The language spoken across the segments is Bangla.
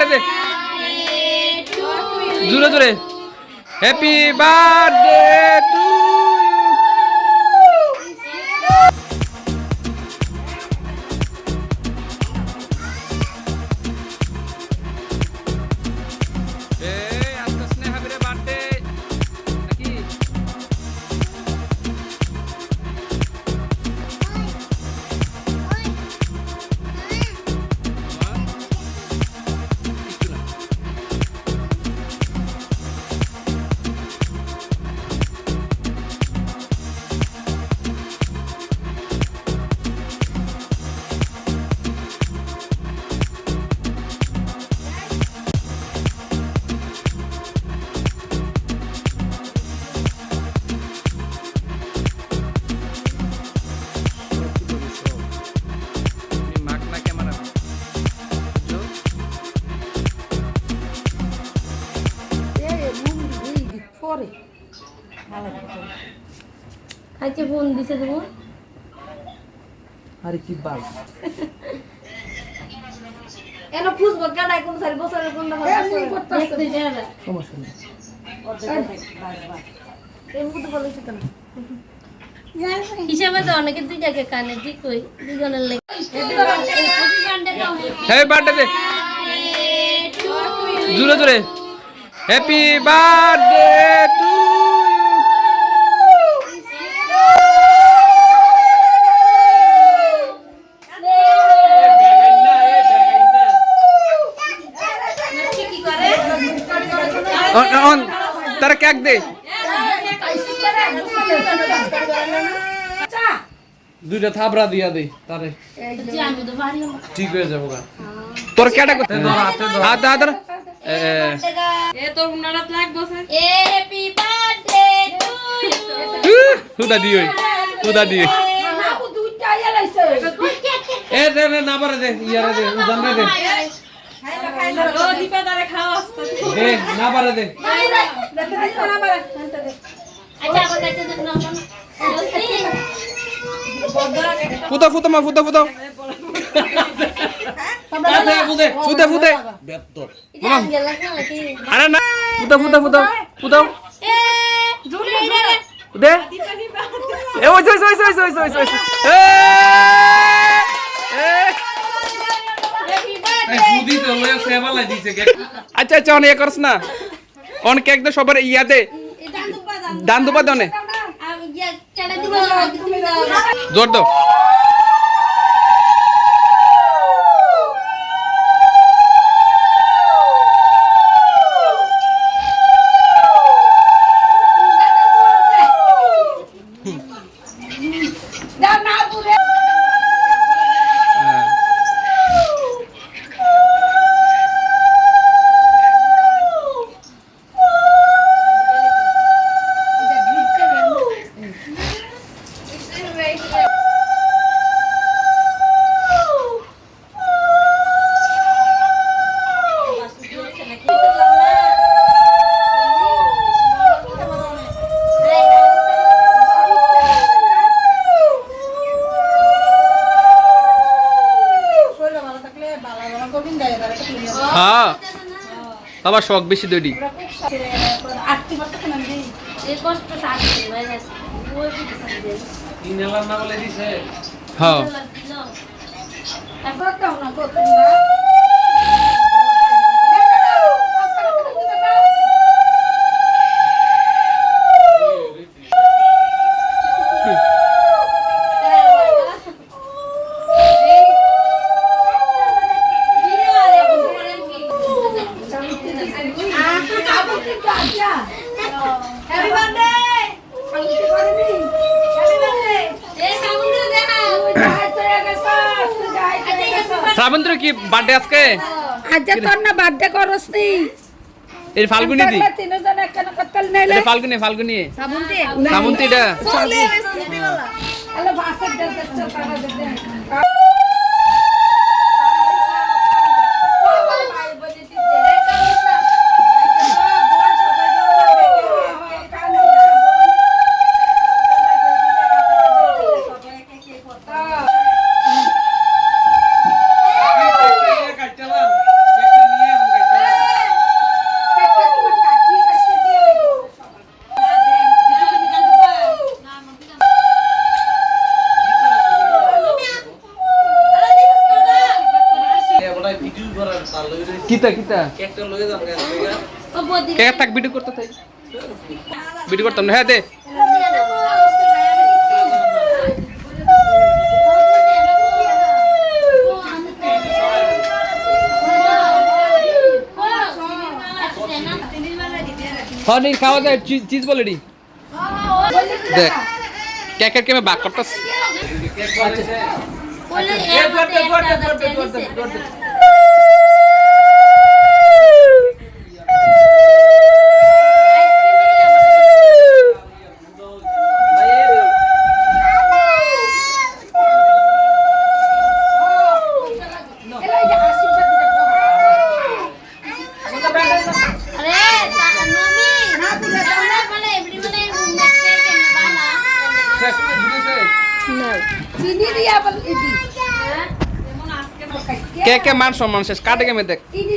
বার্থডে জোরে জোরে। হ্যাপি বার্থডে আজকে ফোন দিছে তুমি আরে কি বাল। এন খুঁজবো কোন সারি বছরের কোন সমস্যা নেই। হিসাবে তো অনেকে দুই জায়গায় কানে ঠিক কই দুজনের লেগে। হ্যাপি বার্থডে দে জোরে জোরে। হ্যাপি বার্থডে তারা কেক দে দুইটা থাবড়া দিয়া দে তারে আমি তো বাড়ি ঠিক হয়ে যাব গা তোর কেটা করতে হাত হাত ধর। এ, এ তোর উনারাত লাগবছে হ্যাপি বার্থডে টু ইউ উ, হুদা দিও হুদা দিও এ দে দে না পারে দে ইয়ারে দে উজান দে না পারে দে। আচ্ছা মা ফুটে এটা আরে না ফুটা ফুটা ফুটা। ফুটাও এ জুড়ে রে দে। এ ওই ওই ওই ওই ওই ওই ওই এ এ আচ্ছা আচ্ছা অনেক করস না। অনেক একদম সবার ইয়া দে। দান দুপা দনে জোর দাও। আবার শখ বেশি দড়ি এই কষ্ট সাথে হয়ে গেছে ওই দিছে হ্যাঁ হ্যাপি বার্থডে হ্যাপি বার্থডে এই সামনে দেখা শ্রাবন্তর কি বার্থডে আজকে? আজ তোর না বার্থডে করস নি এই ফাল্গুনি দি। তিনজন একখান কতল নেলে এই ফাল্গুনি ফাল্গুনি। শ্রাবন্তি? শ্রাবন্তী দিবালা আলো ভাষা দে কিতা কিতা? ও বদি কে থাক ভিডিও করতে থাক। ভিডিও করতাম না হ্যাঁ দে। হ্যাঁ খাওয়া যায় চিজ বলে দি। দেখ কেকের কেমে বাক করতাস। বলে কে কে মান সম্মান শেষ? কাটে কে দেখ চিনি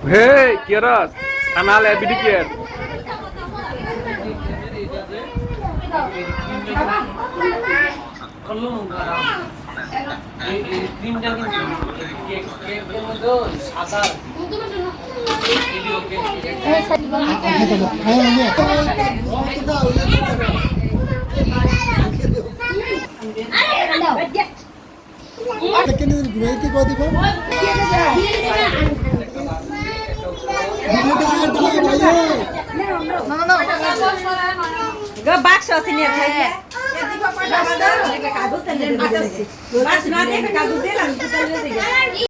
হে কিরস কানাল এ বিডি কিয়ার ঘুমাইতে কদিব বাক্স আছে নিয়ে খাই দিয়ে কাগজ দিলাম